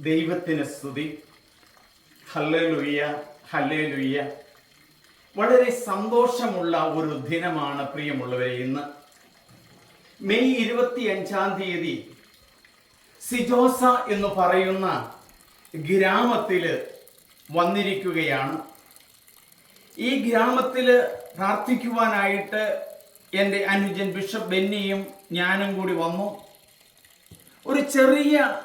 ദൈവത്തിന് സ്തുതി. Hallelujah hallelujah. വളരെ സന്തോഷമുള്ള ഒരു ദിനമാണ് പ്രിയമുള്ളവരെ ഇന്ന്. മെയ് ഇരുപത്തി അഞ്ചാം തീയതി സിജോസ എന്ന് പറയുന്ന ഗ്രാമത്തിൽ വന്നിരിക്കുകയാണ്. ഈ ഗ്രാമത്തിൽ പ്രാർത്ഥിക്കുവാനായിട്ട് എന്റെ അനുജൻ ബിഷപ്പ് ബെന്നിയും ഞാനും കൂടി വന്നു. ഒരു ചെറിയ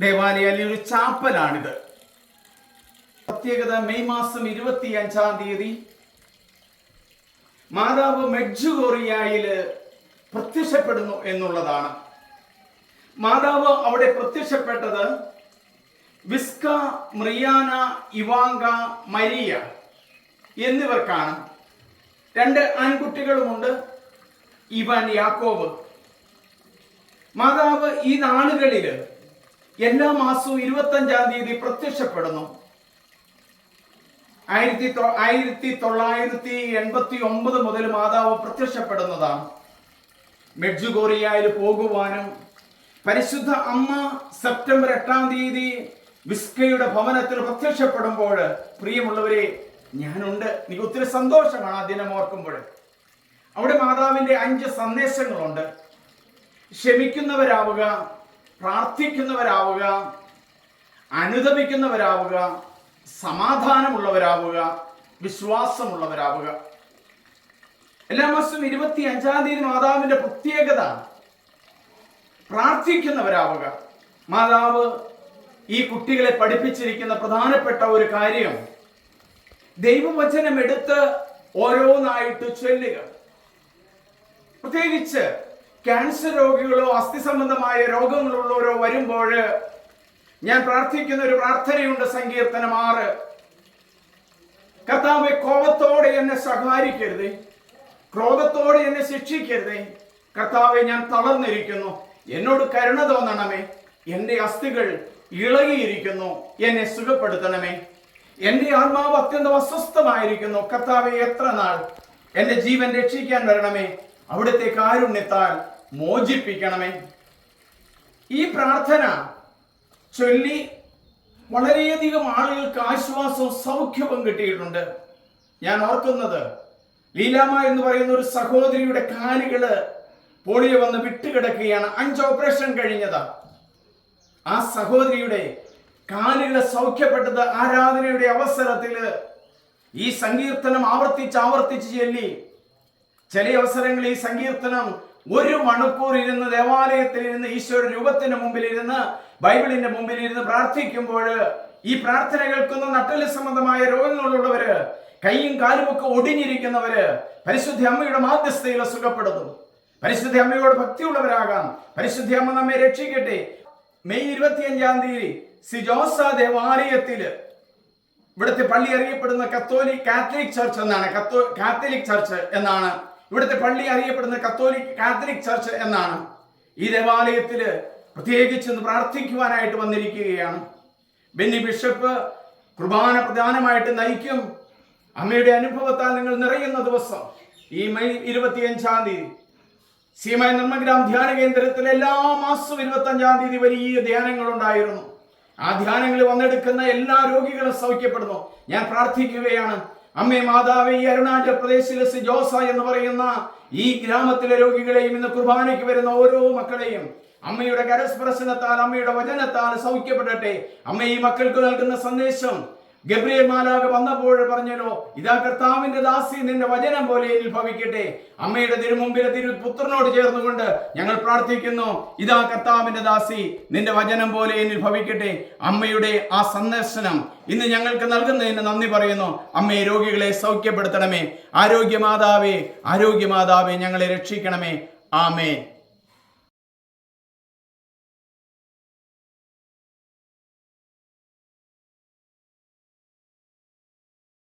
ദേവാലയം ഒരു ചാപ്പലാണിത്. പ്രത്യേകത മെയ് മാസം ഇരുപത്തി അഞ്ചാം തീയതി മാതാവ് മെഡ്ജുഗോറിയയിൽ പ്രത്യക്ഷപ്പെടുന്നു എന്നുള്ളതാണ്. മാതാവ് അവിടെ പ്രത്യക്ഷപ്പെട്ടത് വിസ്ക മ്രിയാന ഇവാങ്ക മരിയ എന്നിവർക്കാണ്. രണ്ട് ആൺകുട്ടികളുമുണ്ട് ഇവാൻ യാക്കോബ്. മാതാവ് ഈ നാളുകളിൽ എല്ലാ മാസവും ഇരുപത്തഞ്ചാം തീയതി പ്രത്യക്ഷപ്പെടുന്നു. ആയിരത്തി ആയിരത്തി തൊള്ളായിരത്തി എൺപത്തി ഒമ്പത് മുതൽ മാതാവ് പ്രത്യക്ഷപ്പെടുന്നതാണ്. മെഡ്ജുഗോറിയയിൽ പോകുവാനും പരിശുദ്ധ അമ്മ സെപ്റ്റംബർ എട്ടാം തീയതി വിസ്കയുടെ ഭവനത്തിൽ പ്രത്യക്ഷപ്പെടുമ്പോൾ പ്രിയമുള്ളവരെ ഞാനുണ്ട്. എനിക്ക് ഒത്തിരി സന്തോഷമാണ് ആ ദിനം ഓർക്കുമ്പോൾ. അവിടെ മാതാവിന്റെ അഞ്ച് സന്ദേശങ്ങളുണ്ട്. ക്ഷമിക്കുന്നവരാവുക പ്രാർത്ഥിക്കുന്നവരാവുക അനുദപിക്കുന്നവരാവുക സമാധാനമുള്ളവരാവുക വിശ്വാസമുള്ളവരാവുക. എല്ലാ മാസവും ഇരുപത്തി അഞ്ചാം തീയതി മാതാവിന്റെ പ്രത്യേകത. പ്രാർത്ഥിക്കുന്നവരാവുക. മാതാവ് ഈ കുട്ടികളെ പഠിപ്പിച്ചിരിക്കുന്ന പ്രധാനപ്പെട്ട ഒരു കാര്യം. ദൈവവചനം എടുത്ത് ഓരോന്നായിട്ട് ചൊല്ലുക. പ്രത്യേകിച്ച് ക്യാൻസർ രോഗികളോ അസ്ഥി സംബന്ധമായ രോഗങ്ങളുള്ളവരോ വരുമ്പോൾ ഞാൻ പ്രാർത്ഥിക്കുന്ന ഒരു പ്രാർത്ഥനയുണ്ട് സങ്കീർത്തനം ആറ്. കർത്താവെ കോപത്തോടെ എന്നെ സഹായിക്കരുതേ ക്രോധത്തോടെ എന്നെ ശിക്ഷിക്കരുതേ. കർത്താവെ ഞാൻ തളർന്നിരിക്കുന്നു. എന്നോട് കരുണ തോന്നണമേ. എന്റെ അസ്ഥികൾ ഇളകിയിരിക്കുന്നു. എന്നെ സുഖപ്പെടുത്തണമേ. എന്റെ ആത്മാവ് അത്യന്തം അസ്വസ്ഥമായിരിക്കുന്നു. കർത്താവെ എത്ര നാൾ എന്റെ ജീവൻ രക്ഷിക്കാൻ വരണമേ. അവിടുത്തെ കാരുണ്യത്താൽ മോചിപ്പിക്കണമേ. ഈ പ്രാർത്ഥന ചൊല്ലി വളരെയധികം ആളുകൾക്ക് ആശ്വാസവും സൗഖ്യവും കിട്ടിയിട്ടുണ്ട്. ഞാൻ ഓർക്കുന്നത് ലീലാമ എന്ന് പറയുന്ന ഒരു സഹോദരിയുടെ കാലുകൾ പോളിയോ വന്ന് വിട്ടുകിടക്കുകയാണ്. അഞ്ച് ഓപ്പറേഷൻ കഴിഞ്ഞതാ. ആ സഹോദരിയുടെ കാലുകൾ സൗഖ്യപ്പെട്ടത് ആരാധനയുടെ അവസരത്തിൽ ഈ സങ്കീർത്തനം ആവർത്തിച്ച് ആവർത്തിച്ച് ചൊല്ലി. ചില അവസരങ്ങളിൽ ഈ സങ്കീർത്തനം ഒരു മണിക്കൂർ ഇരുന്ന് ദേവാലയത്തിൽ ഇരുന്ന് ഈശ്വര രൂപത്തിന്റെ മുമ്പിൽ ഇരുന്ന് ബൈബിളിന്റെ മുമ്പിൽ ഇരുന്ന് പ്രാർത്ഥിക്കുമ്പോൾ ഈ പ്രാർത്ഥന കേൾക്കുന്ന നട്ടൽ സംബന്ധമായ രോഗങ്ങളുള്ളവര് കൈയും കാലും ഒക്കെ ഒടിഞ്ഞിരിക്കുന്നവര് പരിശുദ്ധ അമ്മയുടെ മാധ്യസ്ഥയിൽ സുഖപ്പെടുന്നു പരിശുദ്ധ അമ്മയോട് ഭക്തിയുള്ളവരാകാം. പരിശുദ്ധ അമ്മ നമ്മെ രക്ഷിക്കട്ടെ. മെയ് ഇരുപത്തിയഞ്ചാം തീയതി സിജോസ ദേവാലയത്തിൽ ഇവിടുത്തെ പള്ളി അറിയപ്പെടുന്ന കത്തോലിക് കാത്തലിക് ചർച്ച് എന്നാണ്. കത്തോ കാത്തലിക് ചർച്ച് എന്നാണ്. ഇവിടുത്തെ പള്ളി അറിയപ്പെടുന്ന കത്തോലിക് കാത്തലിക് ചർച്ച് എന്നാണ്. ഈ ദേവാലയത്തിൽ പ്രത്യേകിച്ച് പ്രാർത്ഥിക്കുവാനായിട്ട് വന്നിരിക്കുകയാണ്. ബെന്നി ബിഷപ്പ് കുർബാന പ്രധാനമായിട്ട് നയിക്കും. അമ്മയുടെ അനുഭവത്താൽ നിങ്ങൾ നിറയുന്ന ദിവസം ഈ മെയ് ഇരുപത്തിയഞ്ചാം തീയതി. സീമ നിർമ്മഗ്രാം ധ്യാന കേന്ദ്രത്തിൽ എല്ലാ മാസവും ഇരുപത്തി അഞ്ചാം തീയതി വലിയ ധ്യാനങ്ങൾ ഉണ്ടായിരുന്നു ആ ധ്യാനങ്ങളിൽ വന്നെടുക്കുന്ന എല്ലാ രോഗികളും സൗഖ്യപ്പെടുന്നു. ഞാൻ പ്രാർത്ഥിക്കുകയാണ്. അമ്മേ മാതാവ് ഈ അരുണാചൽ പ്രദേശിലെ ജോസ എന്ന് പറയുന്ന ഈ ഗ്രാമത്തിലെ രോഗികളെയും ഇന്ന് കുർബാനയ്ക്ക് വരുന്ന ഓരോ മക്കളെയും അമ്മയുടെ കരസ്പർശനത്താൽ അമ്മയുടെ വചനത്താൽ സൗഖ്യപ്പെടട്ടെ. അമ്മ ഈ മക്കൾക്ക് നൽകുന്ന സന്ദേശം ഗബ്രിയേൽ മാലാക വന്നപ്പോൾ പറഞ്ഞല്ലോ ഇതാ കർത്താവിന്റെ ദാസി നിന്റെ വചനം പോലെ ഭവിക്കട്ടെ അമ്മയുടെ തിരുമുമ്പിലെ തിരു പുത്രനോട് ചേർന്നുകൊണ്ട് ഞങ്ങൾ പ്രാർത്ഥിക്കുന്നു ഇതാ കർത്താവിന്റെ ദാസി നിന്റെ വചനം പോലെ ഭവിക്കട്ടെ അമ്മയുടെ ആ സന്ദർശനം ഇന്ന് ഞങ്ങൾക്ക് നൽകുന്നതിന് നന്ദി പറയുന്നു. അമ്മയെ രോഗികളെ സൗഖ്യപ്പെടുത്തണമേ. ആരോഗ്യമാതാവേ ആരോഗ്യമാതാവേ ഞങ്ങളെ രക്ഷിക്കണമേ. ആമേ